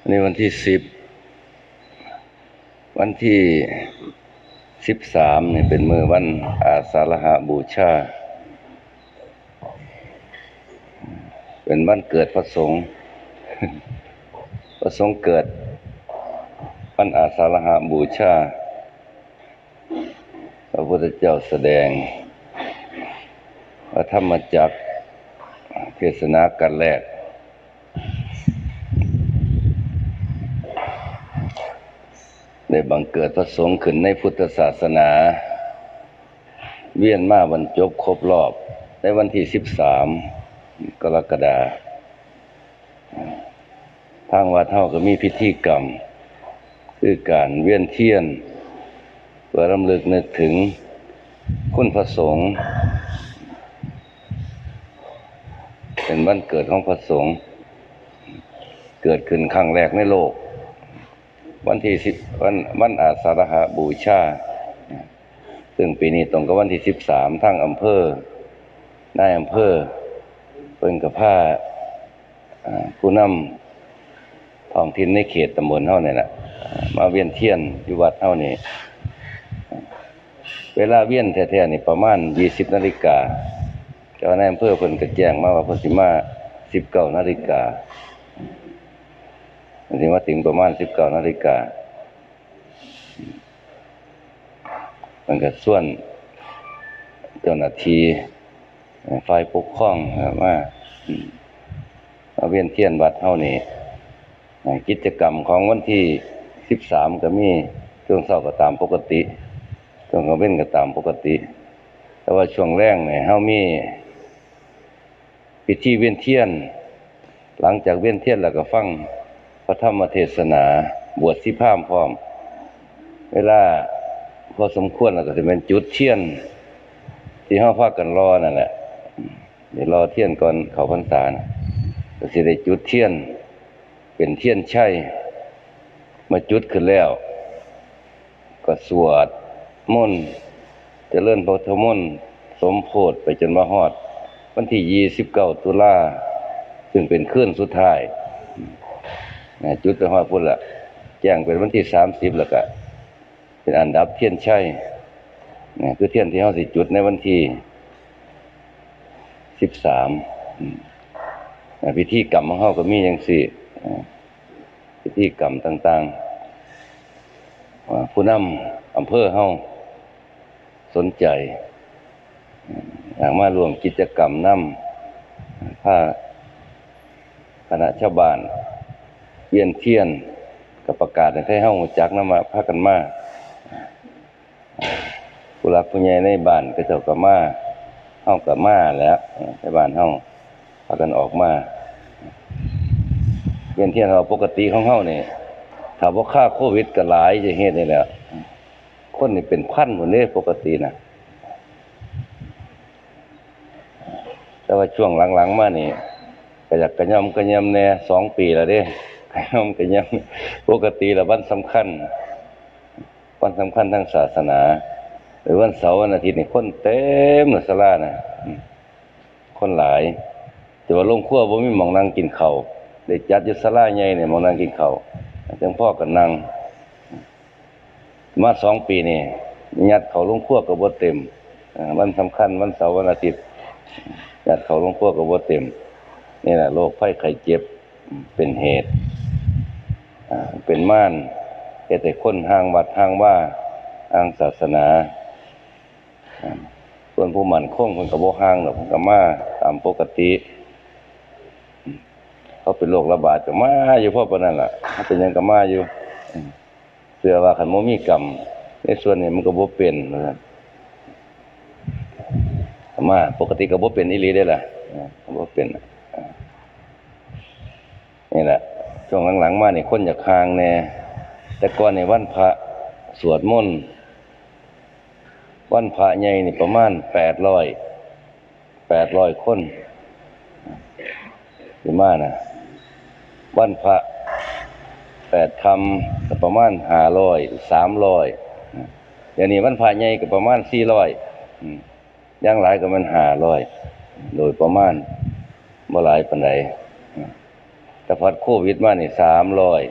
วันนี้วันที่สิบ วันที่สิบสามเนี่ยเป็นมือวันอาสาฬหบูชา เป็นวันเกิดพระสงฆ์ พระสงฆ์เกิดวันอาสาฬหบูชา พระพุทธเจ้าแสดงพระธรรมจักรเทศนากันแรก ได้บังเกิดพระสงฆ์ขึ้นในพุทธศาสนา เวียนมาบรรจบครบรอบ ในวันที่สิบสามกรกฎาทางวัดเท่าก็มีพิธีกรรม คือการเวียนเทียน เพื่อรำลึกนึกถึงคุณพระสงฆ์เป็นวันเกิดของพระสงฆ์เกิดขึ้นครั้งแรกในโลก วันที่สิบวันวันอาสาฬหบูชา ซึ่งปีนี้ตรงกับวันที่สิบสามทั้งอำเภอนายอำเภอเป็นกับผ้าผู้นำท้องถิ่นในเขตตำบลเท่านี่แหละมาเวียนเทียนอยู่วัดเท่านี้ เวลาเวียนแท้ๆนี่ประมาณยี่สิบนาฬิกาเจ้านายอำเภอเพิ่นก็แจงมาว่าเพิ่นสิมาสิบเก้านาฬิกา มันถึงมาถึงประมาณสิบเก้านาฬิกา มันก็ส่วนเจ้าหน้าที่ฝ่ายปกครองมาอืมมาเวียนเทียนวัดเท่านี้กิจกรรมของวันที่สิบสามก็มีช่วงเช้าก็ตามปกติช่วงกลางเว้นก็ตามปกติ แต่ว่าช่วงแรกเนี่ยเฮามีพิธีเวียนเทียน หลังจากเวียนเทียนแล้วก็ฟัง พระธรรมเทศนา บวชสิพามพร้อม เวลาพอสมควรแล้วก็จะเป็นจุดเทียน ที่เฮาพากันรอนั่นแหละเดี๋ยวรอเทียนก่อนเขาพรรษานะก็สิได้จุดเทียน เป็นเทียนใชัยมาจุดขึ้นแล้ว ก็สวดมนต์เจริญพระพุทธมนต์สมโพธิไปจนมาฮอด วันที่29ตุลาซึ่งเป็นคืนสุดท้าย จุดไปฮอดพุ่นละแจ้งเป็นวันที่สามสิบแล้วก็เป็นอันดับเทียนชัยนะคือเทียนที่เฮาสิจุดในวันที่สิบสามพิธีกรรมของเฮาก็มีอย่างสี่พิธีกรรมต่างๆผู้นำอำเภอเฮาสนใจอืมอยากมารวมกิจกรรมนำผ้าคณะชาวบ้าน เวียนเทียนกับประกาศให้เฮารู้จักนำมาพากันมาผู้หลักผู้ใหญ่ในบ้านก็เจ้าก็มาเฮาก็มาแล้วในบ้านเฮาพากันออกมาเวียนเทียนเราปกติของเฮานี่ถ้าบ่ค่าโควิดก็หลายจะเฮ็ดได้แหล้วคนนี่เป็นพันหมดเด้ปกติน่ะแต่ว่าช่วงหลังๆมานี่ก็อยากกระยำกระยำแน่สองปีแล้วเด้ กระยำกระยำปกติล้ววันสำคัญ วันสำคัญทางศาสนาหรือวันเสาร์วันอาทิตย์นี่คนเต็มเลยศาลานะคนหลาย แต่ว่าโรงครัวบ่มีหมองนั่งกินเข้าวได้จัดยู่ศลาใหญ่เนี่ยมองนั่งกินเข้าจังพ่อก็นั่งมาสองปีนี่ยัดเขาโรงครัวก็บ่เต็มวันสำคัญวันเสาร์วันอาทิตย์ญาติเขาลวงพ่อก็บ่เต็มนี่แหละโรคไข้ไข้เจ็บเป็นเหตุ เป็นม่านเฮ็ดให้คนห่างวัดห่างว่าห่างศาสนาส่วนผู้มั่นคงเพิ่นก็บ่ห่างหรอกเพิ่นก็มาตามปกติ เขาเป็นโรคระบาดก็มาอยู่เพราะปนนั้นล่ะเขาเป็นยังก็มาอยู่เชื่อว่าคันบ่มีกรรมในส่วนนี้มันก็บ่เป็นว่าซั่นก็มาปกติก็บ่เป็นอีหลีได้ล่ะอ่าก็บ่เป็นอะอ่านี่แหละ ช่วงหลังๆมาเนี่ยคนอยากห่างแน่แต่ก่อนในวันพระสวดมนต์วันพระใหญ่นี่ประมาณ800 800คนสิมานะวันพระแปดคำก็ประมาณ500 300เดี๋ยวนี้วันพระใหญ่ก็ประมาณ400อืมอยย่างหลายก็มันห้าร้อยโดยประมาณบ่อหลายปานใด แต่พอโควิดมานี่สามร้อย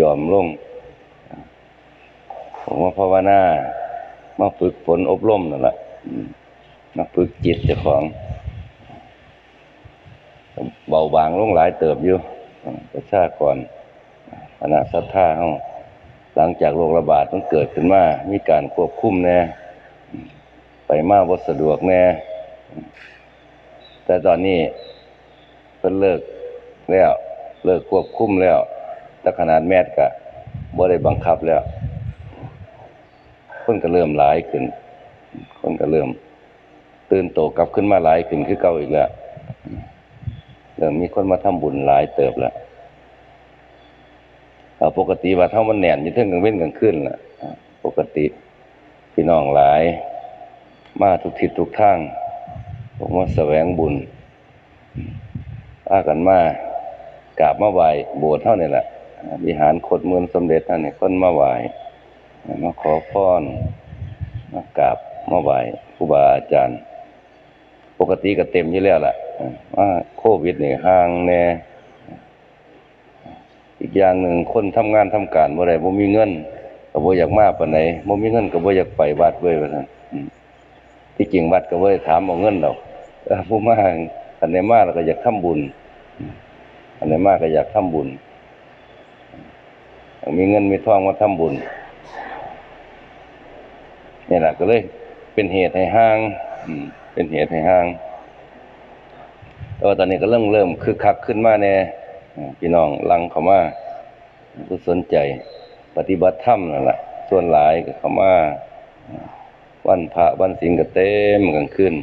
ยอมลง ผมว่าภาวนามาฝึกฝนอบรมนั่นแหละมาฝึกจิตเจ้าของ เบาบางลงหลายเติบอยู่ประชากรคณะศรัทธาเฮาหลังจากโรคระบาดมันเกิดขึ้นมา มีการควบคุมแน่ ไปมาบ่สะดวกแน่ แต่ตอนนี้เพิ่นเลิก แล้ว เลิกควบคุมแล้วแต่ขนาดแมสก็บ่ได้บังคับแล้ว คนก็เริ่มหลายขึ้น คนก็เริ่ม ตื่นโตกลับขึ้นมาหลายขึ้นคือเก่าอีกแล้วเริ่มมีคนมาทำบุญหลายเติบแล้วปกติว่าเท่ามันแหน่นอยู่เทิงกลางเว้นกลางคืนล่ะ ปกติ พี่น้องหลาย มาทุกทิศทุกทางผมว่าแสวงบุญอากันมา กราบมาไหว้โบสถ์เท่านี่แหละวิหารโคดเมืองสมเด็จท่านนี่คนมาไหว้มาขอพรมากราบมาไหว้ครูบาอาจารย์ ปกติก็เต็มอยู่แล้วล่ะว่าโควิดนี่ห่างแน่อีกอย่างหนึ่งคนทำงานทำการบ่ได้บ่มีเงินก็บ่อยากมาปานใดบ่มีเงินก็บ่อยากไปวัดเว้ยว่าซั่นที่จริงวัดก็บ่ได้ถามเอาเงินดอกเออผู้มาอันใดมาแล้วก็อยากทำบุญ อืมอันมากก็อยากทำบุญ มีเงินมีทองมาทำบุญนี่แหละก็เลย เป็นเหตุให้ห่างเป็นเหตุให้ห่างแต่ว่าตอนนี้ก็เริ่มเริ่มคึกคักขึ้นมาแน่พี่น้องลังเขามาผู้สนใจ ปฏิบัติธรรมนั่นแหละส่วนหลายก็เขามาวันพระวันศีลก็เต็มกลางคืน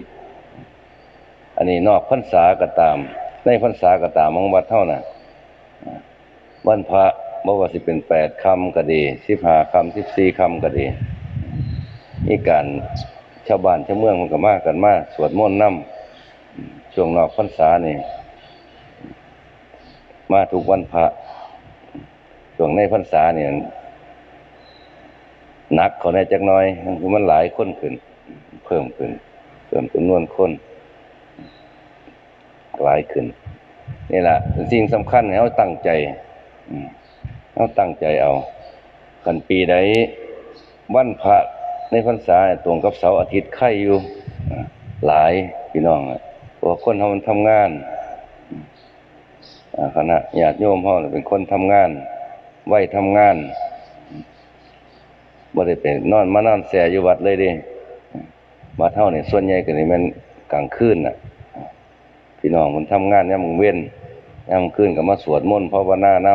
อันนี้นอกพรรษาก็ตาม ในพรรษาก็ตามของวัดเท่าน่ะอ่าวันพระบ่ว่าสิเป็นแปดคำก็ดีสิบห้าคำสิบสี่คำก็ดีมีการชาวบ้านชาวเมืองมันก็มากกันมากสวดมนต์นำช่วงนอกพรรษานี่มาทุกวันพระช่วงในพรรษาเนี่ยหนักเขาแน่จักหน้อยคือมันหลายคนขึ้น เพิ่มขึ้นเพิ่มจำนวนคน หลายขึ้นนี่แหละสิ่งสำคัญเราตั้งใจเราตั้งใจเอากันปีใดวันพระในพรรษาตรงกับเสาร์อาทิตย์ไข่อยู่หลายพี่น้องอะเพราะว่าคนเฮามันทำงานคณะญาติโยมเฮาน่ะเป็นคนทำงานไหวทำงานบ่ได้ไปนอนมานอนแสอยู่วัดเลยดิวัดเฮาเนี่ยส่วนใหญ่ก็นี่ม่นกลางคืนน่ะ พี่น้องมันทำงานยามมื้อเว้นยามมื้อคืนก็มาสวดมนต์ภาะว่าหน้าน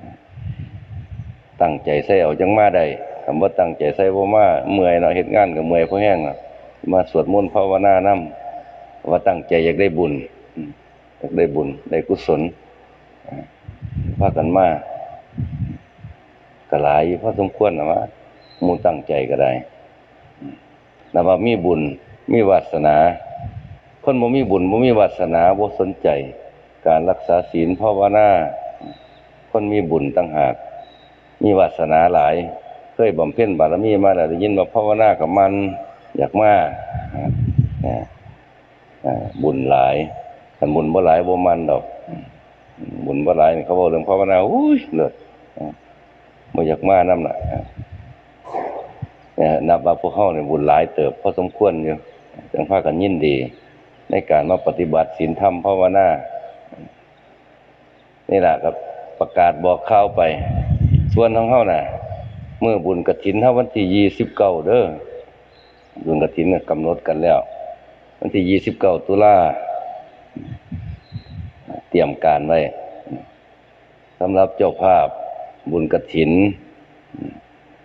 ำตั้งใจใส่เอาจังมาได้คำว่าตั้งใจใส่บ่มาเมื่อยเนาะเฮ็ดงานก็เมื่อยเพราะแห้งเนาะมาสวดมนต์ภาวนานํว่าตั้งใจอยากได้บุญอยากได้บุญได้กุศลอ่าพากันมาก็หลายอยู่พอสมควรนะว่ามูตั้งใจก็ได้อืมแต่ว่ามีบุญมีวาสนา คนบ่มีบุญบ่มีวาสนาบ่สนใจ การรักษาศีลภาวนาคนมีบุญต่างหาก มีวาสนาหลาย เคยบำเพ็ญบารมีมาแล้วได้ยินว่าภาวนากับมันอยากมาบุญหลายคันบุญบ่หลายบ่มันดอก บุญบ่หลายเขาบอกเรื่องภาวนาอุ้ยเลิศอ่าบ่อยากมานำน่ะอ่าเนี่ยนับว่าพวกเฮานี่บุญหลายเติบพอสมควรอยู่จังพากันยินดี ในการมาปฏิบัติศีลธรรมภาวนานี่แหละครับประกาศบอกข่าวไป ส่วนของเฮาน่ะ เมื่อบุญกฐินเฮาวันที่ยี่สิบเก้าเด้อบุญกฐินกำหนดกันแล้ว วันที่ยี่สิบเก้าตุลาเตรียมการไว้สำหรับเจ้าภาพบุญกฐิน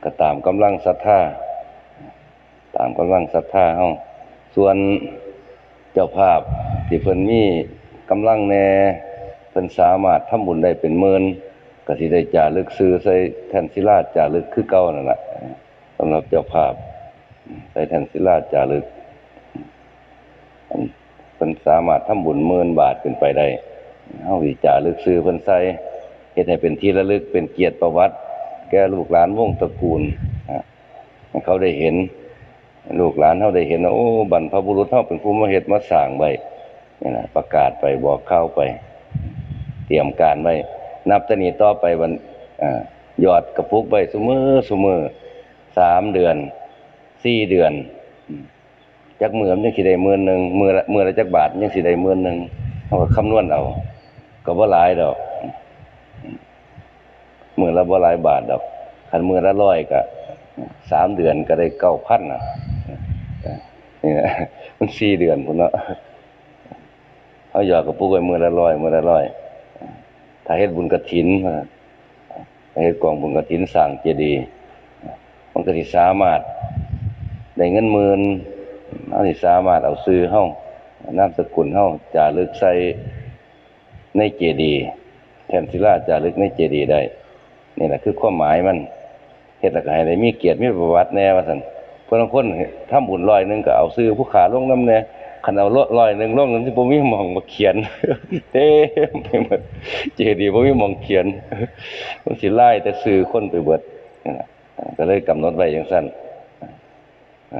ก็ตามกำลังศรัทธาตามกำลังศรัทธาเฮาส่วน เจ้าภาพที่เพิ่นมีกำลังแน่เพิ่นสามารถทำบุญได้เป็นหมื่นก็สิได้จ่ารึกซื้อใส่แผ่นศิลาจ่ารึกคือเก่านั่นแหละสำหรับเจ้าภาพใส่แผ่นศิลาจ่ารึกเพิ่นสามารถทำบุญหมื่นบาทขึ้นไปได้เฮาสิจ่ารึกซื้อเพิ่นใส่เฮ็ดให้เป็นที่ระลึกเป็นเกียรติประวัติ แก่ลูกหลานวงศ์ตระกูลให้เขาได้เห็น ลูกหลานเฮาได้เห็นว่าโอ้บรรพบุรุษเฮาเป็นผู้มาเฮ็ดมาสร้างไว้นี่นะประกาศไปบอกเข่าไป เตรียมการไว้ นับตนีต่อไปวันอ่ายอดกระปุกไว้ซุมือซุมือสามเดือนสี่เดือนจักมือมันยังสิได้มื่นหนึ่งมือละมือละจักบาทยังสิได้มื่นหนึ่งเฮาก็คำนวณเอาก็บ่หลายดอกอืมมือละบ่หลายบาทดอกคันมือละร้อยก็สามเดือนก็ได้9,000น่ะ นี่นะมันสี่เดือนพุ่นเนาะเอาหยอดกระปุกไว้มือละร้อยมือละร้อยถ้าเฮ็ดบุญกฐินมาถ้าเฮ็ดกองบุญกฐินสร้างเจดีย์มันก็สิสามารถได้เงินหมื่นเอาสิสามารถเอาซื้อเฮานามสกุลเฮาจารึกใส่ในเจดีย์แทนศิลาจารึกในเจดีย์ได้นี่แหละคือความหมายมันเฮ็ดแล้วก็ให้ได้มีเกียรติมีประวัติแน่ว่าซั่น เพิ่นบางคนทำบุญร้อยหนึ่งก็เอาซื้อผู้ขาลงน้ำแน่คันเอาร้อยหนึ่งลงนั้นสิบ่มีมองมาเขียนเต็มไปหมดเจดีย์บ่มีมองเขียนมันสิไล่แต่ซื้อคนไปเบิดก็เลยกำหนดไว้จังซั่น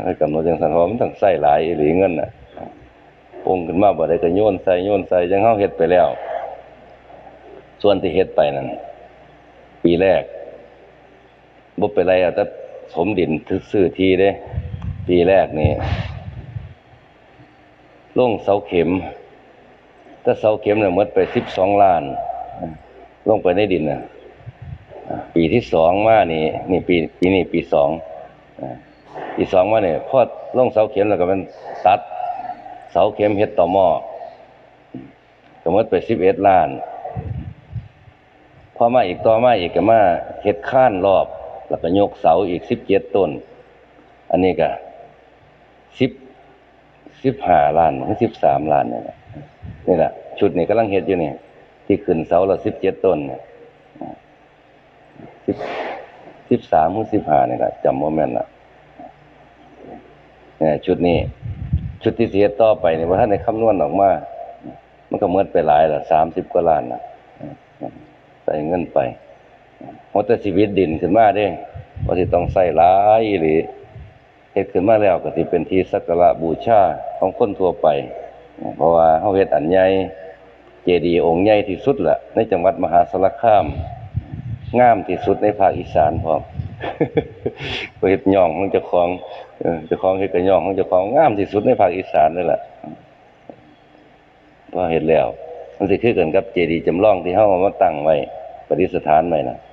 เลยกำหนดจังซั่นเพราะมันต้องใช้หลายอีหลีเงินน่ะปงขึ้นมาบ่ได้ก็โยนใส่โยนใส่จังเฮาเฮ็ดไปแล้ว ส่วนที่เฮ็ดไปนั่นปีแรกบ่เป็นไรอะแต่ สมดินซื้อทีเด้ ปีแรกนี่ลงเสาเข็ม ถ้าเสาเข็มเนี่ยมดไป12ล้าน ลงไปในดินน่ะปีที่สองมานี่นี่ปีปีนี้ปีสองปีสองมาเนี่ยพอลงเสาเข็มแล้วก็เป็นตัด เสาเข็มเฮ็ดต่อหม้อก็มดไป11ล้านพอมาอีกต่อมาอีกก็มาเฮ็ดข้านรอบ แล้วก็ยกเสาอีกสิบเจ็ดต้น อันนี้ก็สิบสิบห้าล้านถึงสิบสามล้านเนี่ยนี่แหละชุดนี้กำลังเฮ็ดอยู่นี่ที่ขึ้นเสาละสิบเจ็ดต้นเนี่ยสิบสิบสามถึงสิบห้านี่แหละจำโมเมนต์ละเนี่ยชุดนี้ ชุดที่เสียต่อไปเนี่ยว่าท่านในคำนวณออกมา มันก็เมิดไปหลายละสามสิบกว่าล้านนะใส่เงินไป มอเตอร์ชีวิตดินขึ้นมาเด้ว่าที่ต้องใส่หลายหรือเฮ็ดขึ้นมาแล้วก็สิเป็นที่สักการะบูชาของคนทั่วไป เพราะว่าเฮาเฮ็ดอันใหญ่เจดีย์องค์ใหญ่ที่สุดละในจังหวัดมหาสารคามงามที่สุดในภาคอีสานพร้อมเฮ็ดย่องของเจ้าของเจ้าของเฮ็ดก็ย่องของเจ้าของงามที่สุดในภาคอีสานเลยล่ะพอเฮ็ดแล้ว มันสิคือกันกับเจดีย์จำลองที่เฮาเอามาตั้งไว้ประดิษฐานไว้น่ะอ่า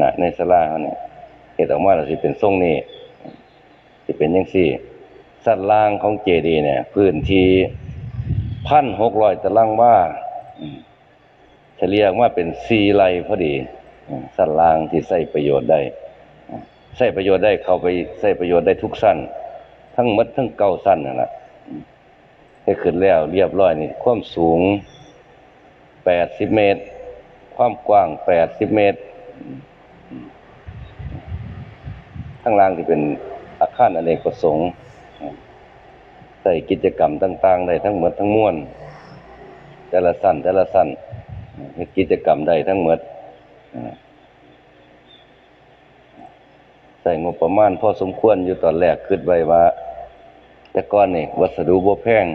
นะในศาลาเฮาเนี่ยเฮ็ดออกมาแล้วสิเป็นทรงนี้สิเป็นจังซี่สัดล่างของเจดีเนี่ย พื้นที่1,600ตารางวาเฉลี่ยออกมาเป็น4ไร่พอดีสัดล่างที่ใช้ประโยชน์ได้ใช้ประโยชน์ได้เข้าไปใช้ประโยชน์ได้ทุกสั้นทั้งหมดทั้งเก้าสั้นนั่นแหละให้ขึ้นแล้วเรียบร้อยนี่ความสูง80เมตร ความกว้าง80เมตร ข้างล่างที่เป็นอาคารอเนกประสงค์ใส่กิจกรรมต่างๆได้ทั้งหมดทั้งมวลแต่ละสั้นแต่ละสั้นเฮ็ดกิจกรรมได้ทั้งหมดใส่งบประมาณพอสมควรอยู่ตอนแรกคิดไว้ว่า แต่ก่อนนี่วัสดุบ่แพง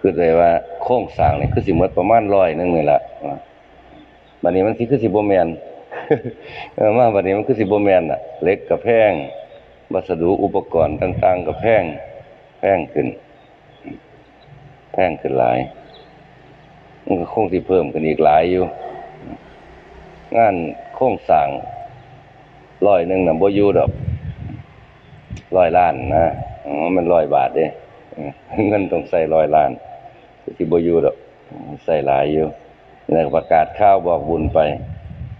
คิดไว้ว่าโครงสร้างนี่คือสิหมดประมาณ100นึงนี่ล่ะ บัดนี้มันสิคือสิบ่แม่นมาบัดนี้มันคือสิบ่แม่นน่ะเหล็กก็แพงวัสดุอุปกรณ์ต่าง ๆก็แพงแพงขึ้น แพงขึ้นหลาย มันก็คงสิเพิ่มขึ้นอีกหลายอยู่ งานโครงสร้างร้อยหนึ่งน่ะบ่อยู่ดอกร้อยล้านนะมันร้อยบาทเด้เออเงินต้องใส่ร้อยล้านสิบ่อยู่ดอกใส่หลายอยู่ แล้วประกาศข่าวบอกบุญไป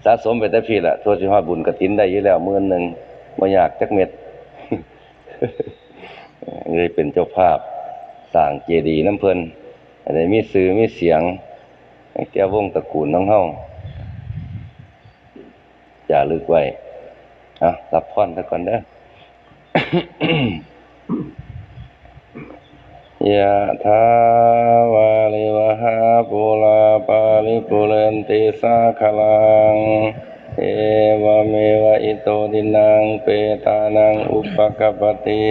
สะสมไปแต่พี่ละทั่วสิฮอดบุญกฐินได้ยู่แล้วหมื่นหนึ่งบ่ยากจักเม็ดเลยเป็นเจ้าภาพสร้างเจดีย์น้ำเพลินให้ได้มีชื่อมีเสียงให้แก่วงตระกูลของเฮาจารึกไว้เอารับพรซะก่อนเด้อ ยะถาวาลิวหาปุราปาลิปุเรนติสาคลัง เอวเมวะอิโตดินังเปตานังอุปกปติ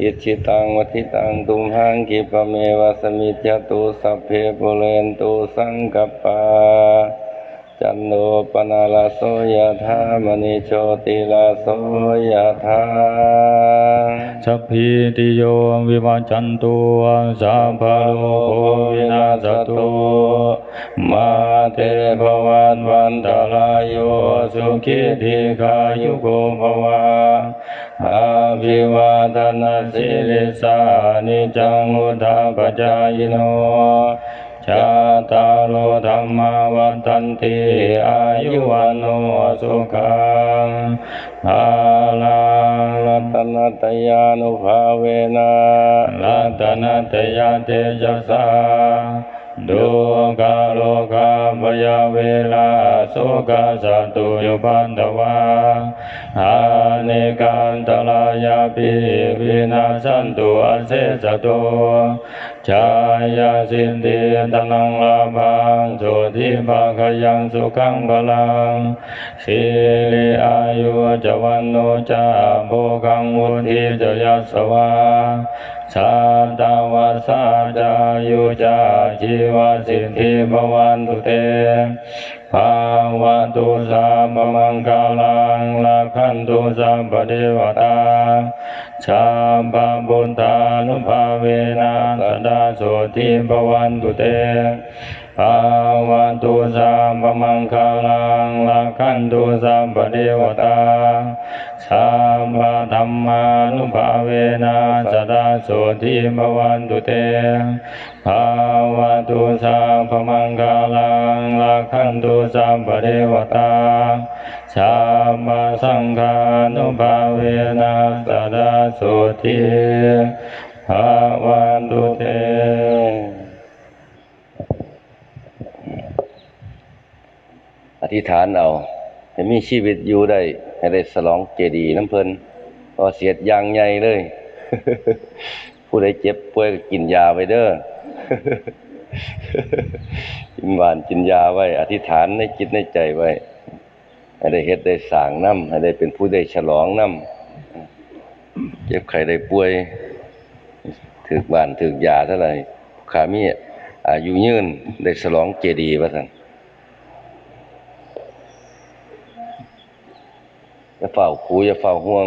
อิชิตังวัติตังตุมหังกิปเมวะสมิจตุสัพเพปุเรนตุสังกปา นโนปนาลาโสยธามณิโชติลาโสยธาสัพพิติโยวิวัจจันตุสัพพะโลกวินาศตุมาเตภวันวันตรายโยสุขิธิขายุโกภวะอาภิวาทนาสิลิสานิจังุทาปจายโน ธรรมาวันตันติอายุวันโนสุขังภาลังรัตนัตยานุภาเวนะรัตนตยาเตจัสสาดุกาโลกาปยาเวลาโสกาสตุยุปันตวาอาเนกันตลายาปิวินาสันตุอาเสสตุ ชายาสินติตนังลาภังโสติภาคยังสุขังพลังสิริอายุจวันโนจาโภคังมุทิจยัสสวาชาตาวาสาจายุจาชีวสิทธิภวันตุเตภาวะตุสามมังคาลังลาคันตุสัมปเทวตา ชาบาบุญตานุภาเวนะสดาโสทิภวันตุเตภาวะตุสามมังคาลังลาคันตุสัมปเทวตาสัมมาธรรมานุภาเวนะสดาโสทิภวันตุเตภาวะตุสัพพมังคาลังลักขันตุสัมปเทวตา สัมาสังฆานุภาเวนะสดาโสทิภวันตุเตอธิษฐานเอาให้มีชีวิตอยู่ได้ ให้ได้สลองเจดีย์น้ำเพลินพอเสียดยางใหญ่เลย ผู้ใดเจ็บป่วยก็กินยาไว้เด้อกินหวานกินยาไว้ อธิษฐานในจิตในใจไว้ ให้ได้เฮ็ดได้สร้างน้ำให้ได้เป็นผู้ได้ฉลองน้ำเจ็บไข้ได้ป่วยถึกบ้านถึกยาเท่าไหร่ขามีอายุยืนได้ฉลองเจดีย์ว่าซั่นอย่าเฝ้าคูอย่าเฝ้าห่วง